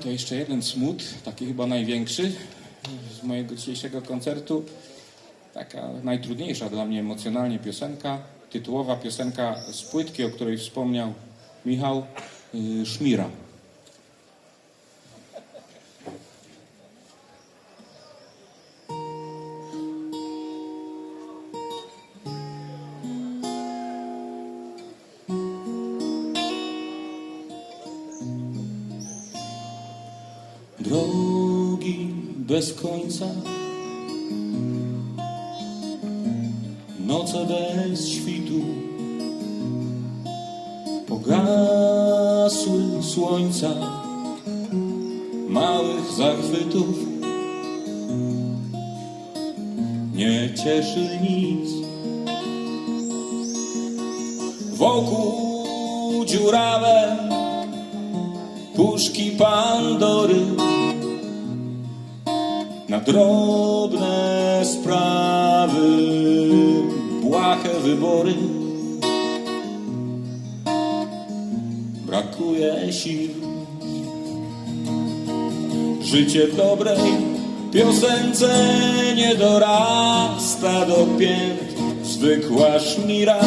to jeszcze jeden smut, taki chyba największy z mojego dzisiejszego koncertu. Taka najtrudniejsza dla mnie emocjonalnie piosenka, tytułowa piosenka z płytki, o której wspomniał Michał yy, Szmira. Drogi bez końca, noce bez świtu, pogasły słońca, małych zachwytów. Nie cieszy nic. Wokół dziurawe puszki Pandory drobne sprawy, błahe wybory. Brakuje sił. Życie w dobrej piosence nie dorasta do pięt. Zwykła szmira,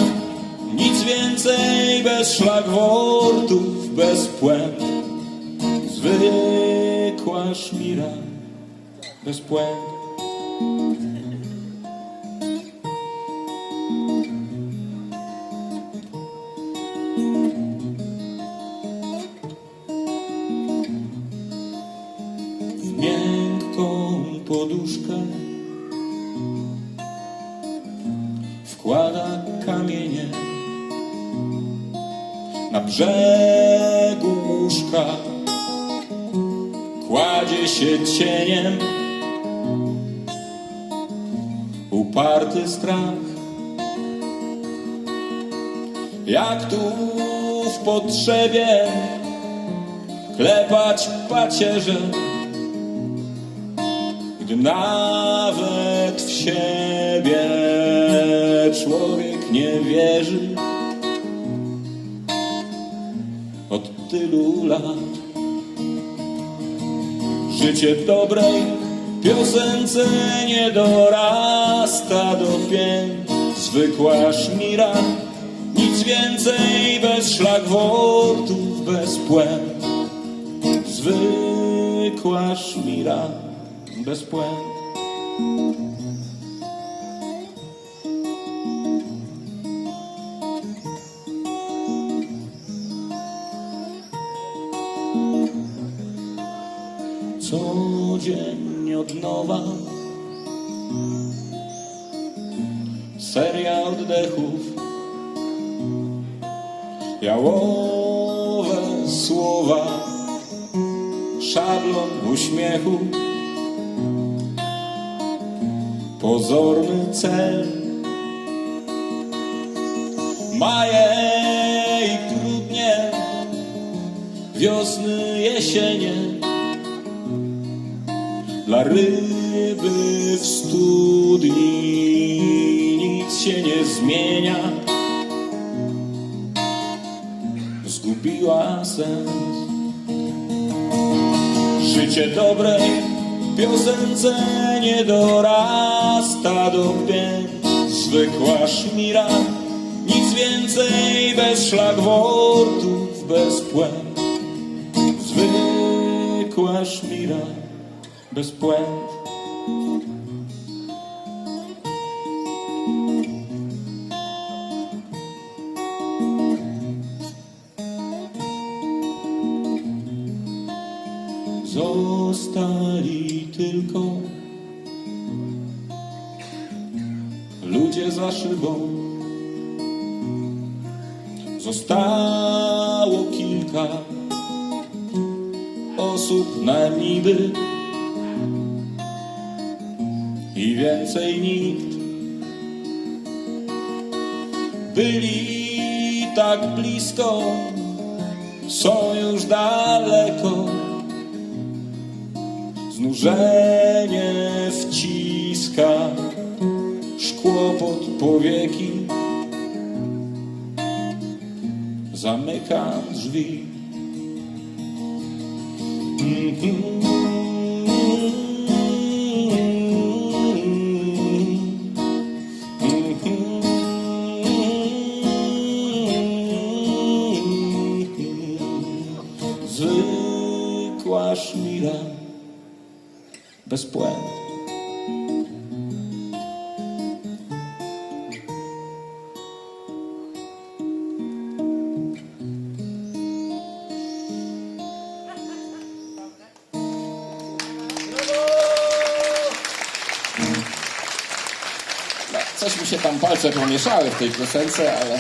nic więcej bez szlagwortów, bez puent. Zwykła szmira bez. W miękką poduszkę wkłada kamienie na brzegu łóżka kładzie się cieniem uparty strach. Jak tu w potrzebie klepać pacierze gdy nawet w siebie człowiek nie wierzy. Od tylu lat Życie w dobrej piosence nie dorasta do pięt. Zwykła szmira, nic więcej bez szlagwortów, bez puent. Zwykła szmira, bez puent. Codziennie od nowa. Seria oddechów. Jałowe słowa. Szablon uśmiechu. Pozorny cel. Maje i grudnie Wiosny, jesienie dla ryby w studni nic się nie zmienia. Zgubiła sens. Życie dobrej piosence nie dorasta do pięt. Zwykła szmira, nic więcej bez szlagwortów, bez puent. Zwykła szmira bez puent. Zostali tylko ludzie za szybą. Zostało kilka osób na niby więcej nikt. Byli tak blisko, są już daleko. Znużenie wciska szkło pod powieki. Zamykam drzwi. Zwykła szmira bez płenu. No, coś mi się tam palce pomieszały w tej piosence, ale